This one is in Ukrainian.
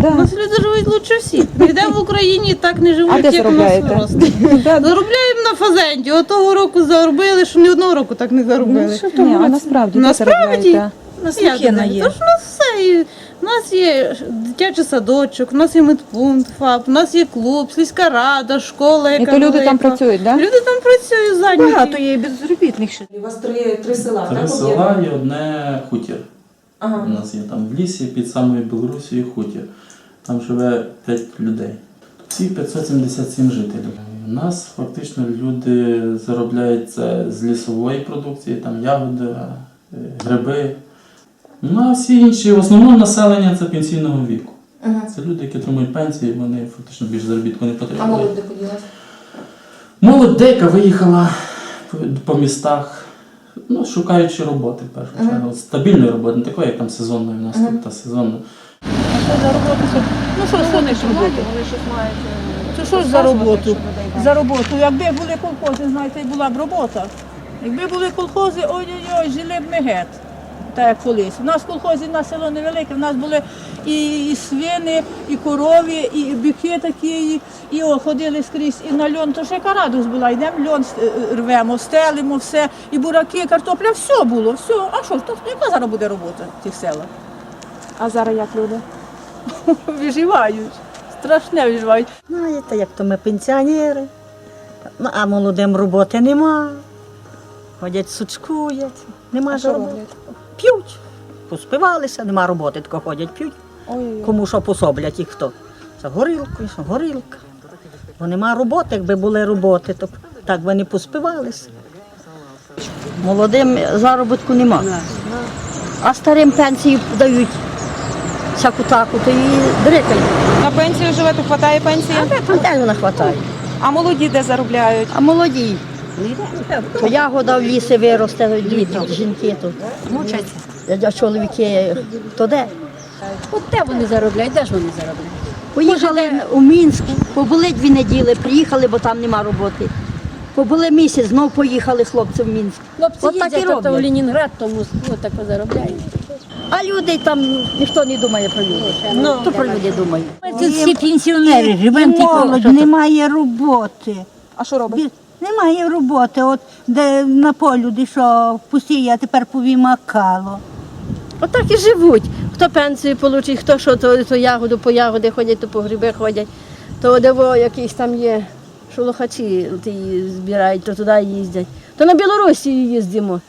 Да. У нас люди живуть лучше всіх. Ніде в Україні так не А живуть, де як у нас заробляєте? просто. Да. Заробляємо на фазенді. Отого року заробили, що ні одного року так не заробили. Ні, а насправді де Насправді? заробляєте? На є. Тож у нас все. У нас є дитячий садочок, у нас є медпункт, ФАП, у нас є клуб, сільська рада, школа, яка І то люди там працюють, так? Да? Люди там працюють зайняті. Багато є і безробітних ще. У вас три, три села, Три так? села і одне хутір. Ага. У нас є там в лісі під самою Білорусією хутір. Там живе 5 людей. Всі 577 жителів. У нас фактично люди заробляють це з лісової продукції, там ягоди, е, гриби. Ну а всі інші, в основному населення це пенсійного віку. Ага. Це люди, які отримують пенсії, вони фактично більш заробітку не А потребують. молодь де поділася? Молодь деяка виїхала по містах, ну, шукаючи роботи в першу Ага. чергу. Стабільної роботи, не такої, як там сезонної в нас Ага. тут та сезонна. Ну що, що не ж мають. Це що ж за роботу? За роботу. Якби були колхози, знаєте, була б робота. Якби були колхози, ой-ой-ой, жили б ми геть. Так як колись. У нас колхози на село невелике, у нас були і, і свини, і корові, і біки такі, і, і о, ходили скрізь, і на льон, то ж яка радость була, йдемо льон е, рвемо, стелимо все, і бураки, картопля, все було, все. А що ж, то яка зараз буде робота в тих селах? А зараз як люди? Виживають, страшне виживають. Знаєте, як то ми пенсіонери, ну, а молодим роботи нема. Ходять, сучкують, нема А що роботи. роблять? П'ють. Поспивалися, нема роботи, тако ходять, п'ють. Кому що пособлять і хто. Це горілкою, що горілка. Бо нема роботи, якби були роботи, то так би не поспивалися. Молодим заробітку нема. А старим пенсії дають всяку таку, то і дрикають. на пенсію живете, хватає пенсії? А де вона хватає? А молоді де заробляють? А молоді. Ягода в лісі виросте, діти, жінки тут. Мучаться. А чоловіки, то де? От де вони заробляють? Де ж вони заробляють? Поїхали у Мінськ, побули дві неділи, приїхали, бо там нема роботи. Побули місяць, знов поїхали хлопці в Мінськ. Хлопці От так і їздять то в роблять. Ленінград, то в Москву так заробляють. А люди там ніхто не думає про людей. Ну, Хто про людей думає? Ми тут всі пенсіонери, живемо Молодь, тільки. немає роботи. А що робить? Немає роботи. От де на полю дійшов посіяв, я тепер повімакало. Отак і живуть. Хто пенсію отримає, хто що, то, то ягоду по ягоди ходять, то по гриби ходять. То диво якісь там є шолохачі збирають, то туди їздять. То на Білорусі їздимо.